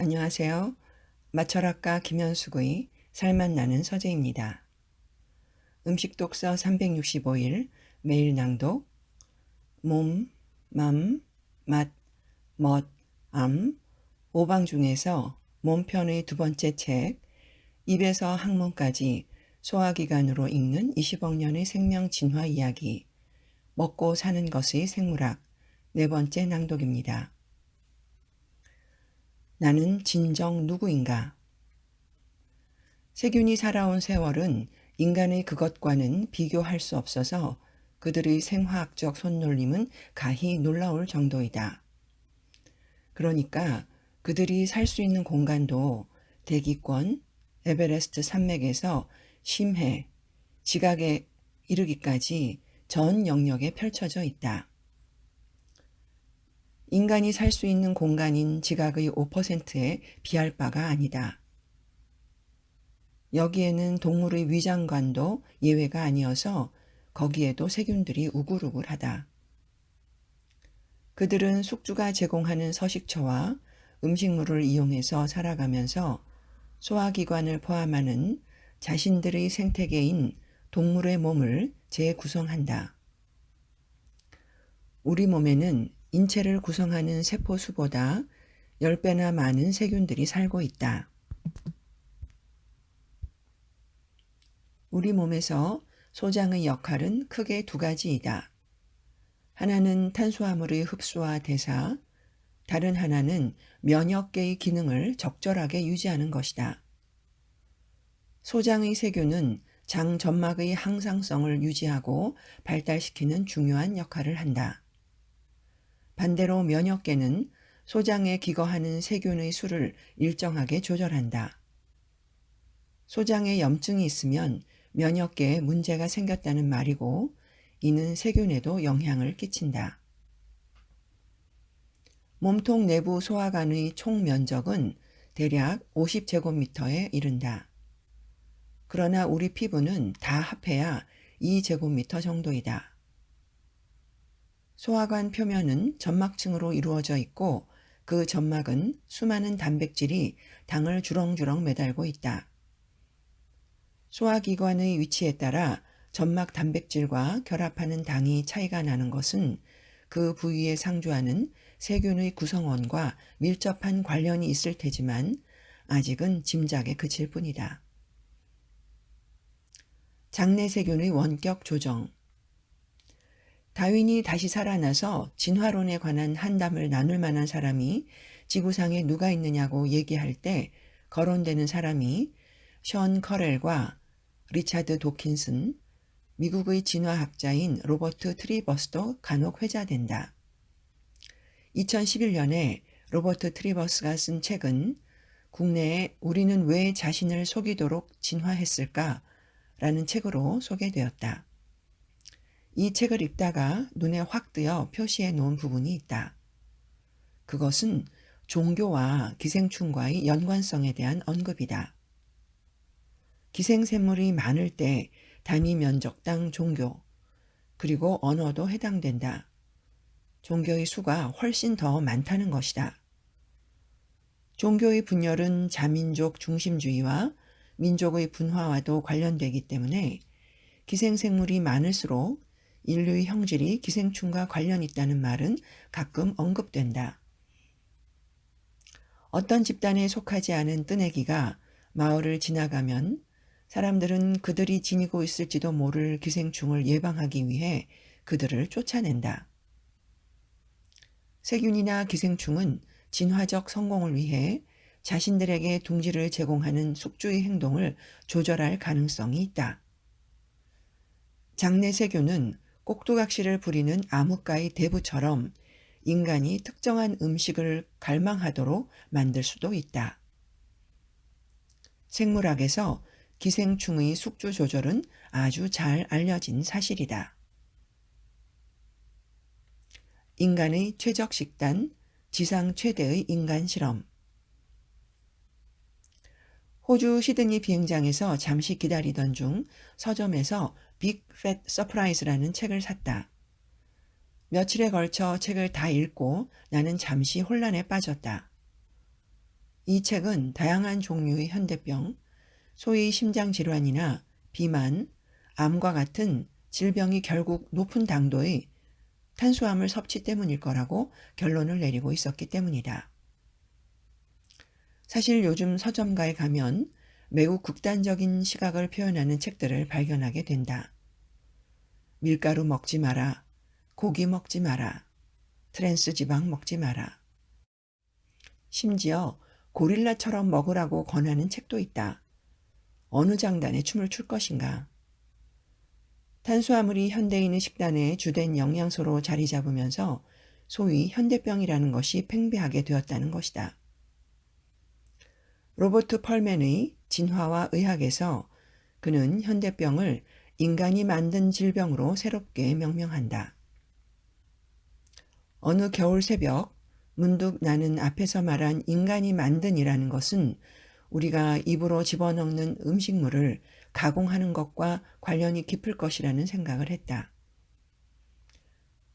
안녕하세요. 마철학가 김현숙의 살맛 나는 서재입니다. 음식 독서 365일 매일 낭독 몸, 맘, 맛, 멋, 암, 오방 중에서 몸편의 두 번째 책 입에서 학문까지 소화기관으로 읽는 20억 년의 생명 진화 이야기 먹고 사는 것의 생물학 네 번째 낭독입니다. 나는 진정 누구인가? 세균이 살아온 세월은 인간의 그것과는 비교할 수 없어서 그들의 생화학적 손놀림은 가히 놀라울 정도이다. 그러니까 그들이 살 수 있는 공간도 대기권, 에베레스트 산맥에서 심해, 지각에 이르기까지 전 영역에 펼쳐져 있다. 인간이 살 수 있는 공간인 지각의 5%에 비할 바가 아니다. 여기에는 동물의 위장관도 예외가 아니어서 거기에도 세균들이 우글우글하다. 그들은 숙주가 제공하는 서식처와 음식물을 이용해서 살아가면서 소화기관을 포함하는 자신들의 생태계인 동물의 몸을 재구성한다. 우리 몸에는 인체를 구성하는 세포수보다 10배나 많은 세균들이 살고 있다. 우리 몸에서 소장의 역할은 크게 두 가지이다. 하나는 탄수화물의 흡수와 대사, 다른 하나는 면역계의 기능을 적절하게 유지하는 것이다. 소장의 세균은 장 점막의 항상성을 유지하고 발달시키는 중요한 역할을 한다. 반대로 면역계는 소장에 기거하는 세균의 수를 일정하게 조절한다. 소장에 염증이 있으면 면역계에 문제가 생겼다는 말이고 이는 세균에도 영향을 끼친다. 몸통 내부 소화관의 총 면적은 대략 50제곱미터에 이른다. 그러나 우리 피부는 다 합해야 2제곱미터 정도이다. 소화관 표면은 점막층으로 이루어져 있고 그 점막은 수많은 단백질이 당을 주렁주렁 매달고 있다. 소화기관의 위치에 따라 점막 단백질과 결합하는 당이 차이가 나는 것은 그 부위에 상주하는 세균의 구성원과 밀접한 관련이 있을 테지만 아직은 짐작에 그칠 뿐이다. 장내 세균의 원격 조정 다윈이 다시 살아나서 진화론에 관한 한담을 나눌 만한 사람이 지구상에 누가 있느냐고 얘기할 때 거론되는 사람이 션 커렐과 리차드 도킨슨, 미국의 진화학자인 로버트 트리버스도 간혹 회자된다. 2011년에 로버트 트리버스가 쓴 책은 국내에 우리는 왜 자신을 속이도록 진화했을까? 라는 책으로 소개되었다. 이 책을 읽다가 눈에 확 뜨어 표시해 놓은 부분이 있다. 그것은 종교와 기생충과의 연관성에 대한 언급이다. 기생생물이 많을 때 단위 면적당 종교, 그리고 언어도 해당된다. 종교의 수가 훨씬 더 많다는 것이다. 종교의 분열은 자민족 중심주의와 민족의 분화와도 관련되기 때문에 기생생물이 많을수록 인류의 형질이 기생충과 관련 있다는 말은 가끔 언급된다. 어떤 집단에 속하지 않은 뜨내기가 마을을 지나가면 사람들은 그들이 지니고 있을지도 모를 기생충을 예방하기 위해 그들을 쫓아낸다. 세균이나 기생충은 진화적 성공을 위해 자신들에게 둥지를 제공하는 숙주의 행동을 조절할 가능성이 있다. 장내 세균은 꼭두각시를 부리는 암흑가의 대부처럼 인간이 특정한 음식을 갈망하도록 만들 수도 있다. 생물학에서 기생충의 숙주 조절은 아주 잘 알려진 사실이다. 인간의 최적 식단, 지상 최대의 인간 실험. 호주 시드니 비행장에서 잠시 기다리던 중 서점에서 빅 팻 서프라이즈라는 책을 샀다. 며칠에 걸쳐 책을 다 읽고 나는 잠시 혼란에 빠졌다. 이 책은 다양한 종류의 현대병, 소위 심장 질환이나 비만, 암과 같은 질병이 결국 높은 당도의 탄수화물 섭취 때문일 거라고 결론을 내리고 있었기 때문이다. 사실 요즘 서점가에 가면 매우 극단적인 시각을 표현하는 책들을 발견하게 된다. 밀가루 먹지 마라. 고기 먹지 마라. 트랜스 지방 먹지 마라. 심지어 고릴라처럼 먹으라고 권하는 책도 있다. 어느 장단에 춤을 출 것인가. 탄수화물이 현대인의 식단의 주된 영양소로 자리 잡으면서 소위 현대병이라는 것이 팽배하게 되었다는 것이다. 로버트 펄맨의 진화와 의학에서 그는 현대병을 인간이 만든 질병으로 새롭게 명명한다. 어느 겨울 새벽 문득 나는 앞에서 말한 인간이 만든이라는 것은 우리가 입으로 집어넣는 음식물을 가공하는 것과 관련이 깊을 것이라는 생각을 했다.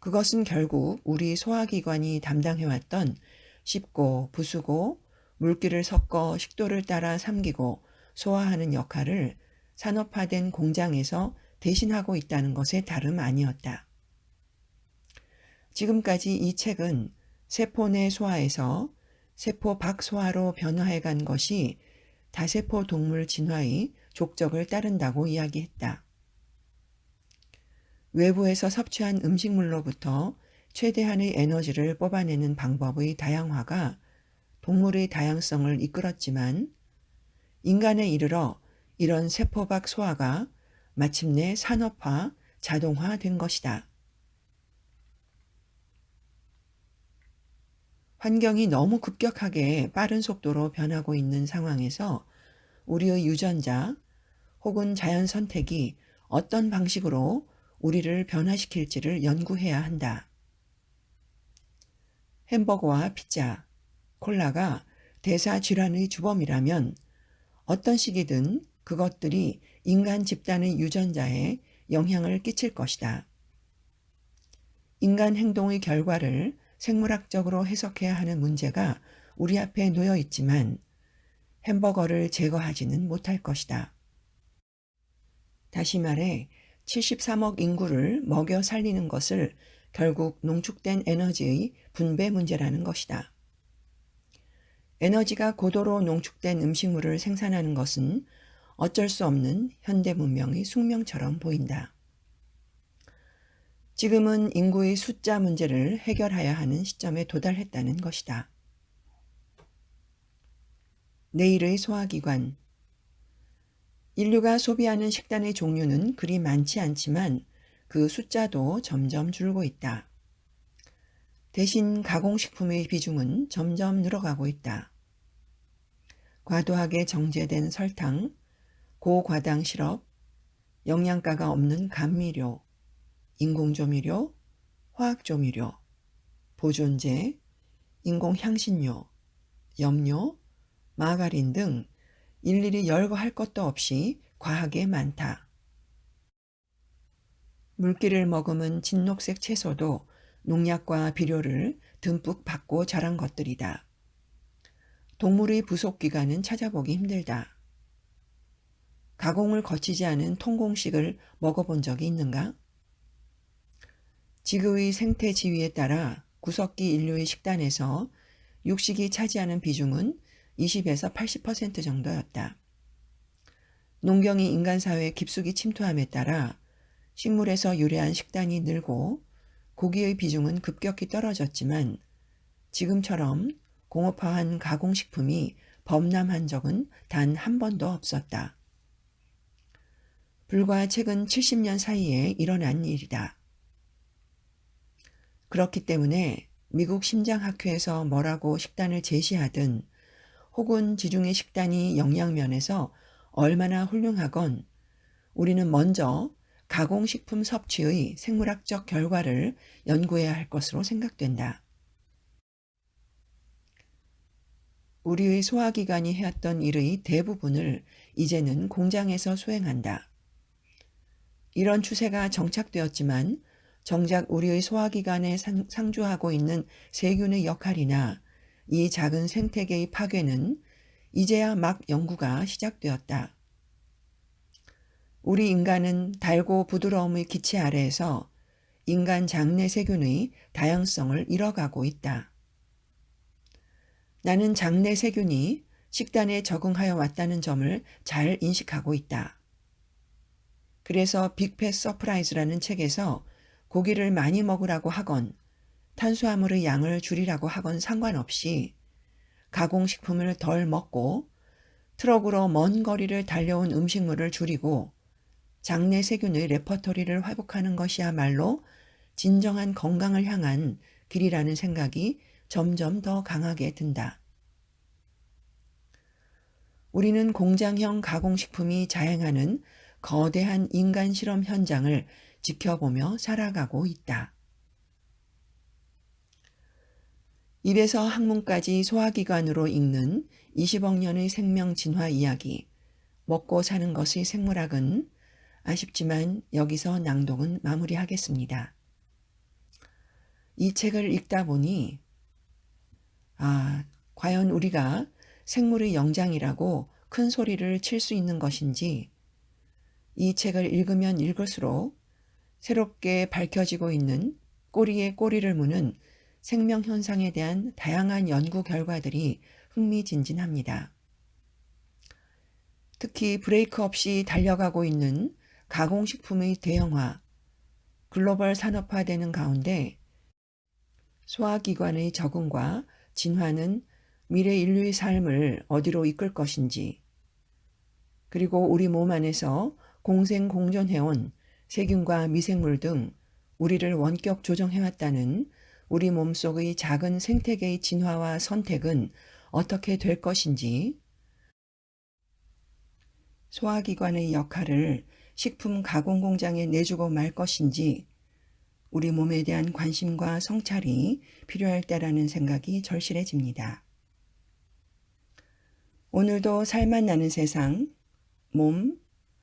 그것은 결국 우리 소화기관이 담당해왔던 씹고 부수고 물기를 섞어 식도를 따라 삼기고 소화하는 역할을 산업화된 공장에서 대신하고 있다는 것에 다름 아니었다. 지금까지 이 책은 세포 내 소화에서 세포 밖 소화로 변화해 간 것이 다세포 동물 진화의 족적을 따른다고 이야기했다. 외부에서 섭취한 음식물로부터 최대한의 에너지를 뽑아내는 방법의 다양화가 동물의 다양성을 이끌었지만 인간에 이르러 이런 세포 밖 소화가 마침내 산업화, 자동화 된 것이다. 환경이 너무 급격하게 빠른 속도로 변하고 있는 상황에서 우리의 유전자 혹은 자연 선택이 어떤 방식으로 우리를 변화시킬지를 연구해야 한다. 햄버거와 피자, 콜라가 대사 질환의 주범이라면 어떤 시기든 그것들이 인간 집단의 유전자에 영향을 끼칠 것이다. 인간 행동의 결과를 생물학적으로 해석해야 하는 문제가 우리 앞에 놓여 있지만 햄버거를 제거하지는 못할 것이다. 다시 말해 73억 인구를 먹여 살리는 것을 결국 농축된 에너지의 분배 문제라는 것이다. 에너지가 고도로 농축된 음식물을 생산하는 것은 어쩔 수 없는 현대 문명의 숙명처럼 보인다. 지금은 인구의 숫자 문제를 해결해야 하는 시점에 도달했다는 것이다. 내일의 소화기관 인류가 소비하는 식단의 종류는 그리 많지 않지만 그 숫자도 점점 줄고 있다. 대신 가공식품의 비중은 점점 늘어가고 있다. 과도하게 정제된 설탕, 고과당 시럽, 영양가가 없는 감미료, 인공조미료, 화학조미료, 보존제, 인공향신료, 염료, 마가린 등 일일이 열거할 것도 없이 과하게 많다. 물기를 머금은 진녹색 채소도 농약과 비료를 듬뿍 받고 자란 것들이다. 동물의 부속 기관은 찾아보기 힘들다. 가공을 거치지 않은 통공식을 먹어본 적이 있는가? 지구의 생태 지위에 따라 구석기 인류의 식단에서 육식이 차지하는 비중은 20에서 80% 정도였다. 농경이 인간 사회에 깊숙이 침투함에 따라 식물에서 유래한 식단이 늘고 고기의 비중은 급격히 떨어졌지만 지금처럼 공업화한 가공식품이 범람한 적은 단 한 번도 없었다. 불과 최근 70년 사이에 일어난 일이다. 그렇기 때문에 미국 심장학회에서 뭐라고 식단을 제시하든 혹은 지중해 식단이 영양면에서 얼마나 훌륭하건 우리는 먼저 가공식품 섭취의 생물학적 결과를 연구해야 할 것으로 생각된다. 우리의 소화기관이 해왔던 일의 대부분을 이제는 공장에서 수행한다. 이런 추세가 정착되었지만 정작 우리의 소화기관에 상주하고 있는 세균의 역할이나 이 작은 생태계의 파괴는 이제야 막 연구가 시작되었다. 우리 인간은 달고 부드러움의 기체 아래에서 인간 장내 세균의 다양성을 잃어가고 있다. 나는 장내 세균이 식단에 적응하여 왔다는 점을 잘 인식하고 있다. 그래서 빅펫 서프라이즈라는 책에서 고기를 많이 먹으라고 하건 탄수화물의 양을 줄이라고 하건 상관없이 가공식품을 덜 먹고 트럭으로 먼 거리를 달려온 음식물을 줄이고 장내 세균의 레퍼토리를 회복하는 것이야말로 진정한 건강을 향한 길이라는 생각이 점점 더 강하게 든다. 우리는 공장형 가공식품이 자행하는 거대한 인간 실험 현장을 지켜보며 살아가고 있다. 입에서 학문까지 소화기관으로 읽는 20억 년의 생명 진화 이야기, 먹고 사는 것의 생물학은 아쉽지만 여기서 낭독은 마무리하겠습니다. 이 책을 읽다 보니, 아, 과연 우리가 생물의 영장이라고 큰 소리를 칠 수 있는 것인지, 이 책을 읽으면 읽을수록 새롭게 밝혀지고 있는 꼬리에 꼬리를 무는 생명 현상에 대한 다양한 연구 결과들이 흥미진진합니다. 특히 브레이크 없이 달려가고 있는 가공식품의 대형화, 글로벌 산업화되는 가운데 소화기관의 적응과 진화는 미래 인류의 삶을 어디로 이끌 것인지, 그리고 우리 몸 안에서 공생 공존해온 세균과 미생물 등 우리를 원격 조정해왔다는 우리 몸속의 작은 생태계의 진화와 선택은 어떻게 될 것인지, 소화기관의 역할을 식품 가공 공장에 내주고 말 것인지, 우리 몸에 대한 관심과 성찰이 필요할 때라는 생각이 절실해집니다. 오늘도 살맛 나는 세상, 몸,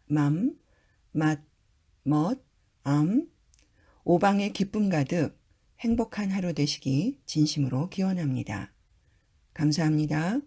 맘, 맛, 멋, 암, 오방의 기쁨 가득 행복한 하루 되시기 진심으로 기원합니다. 감사합니다.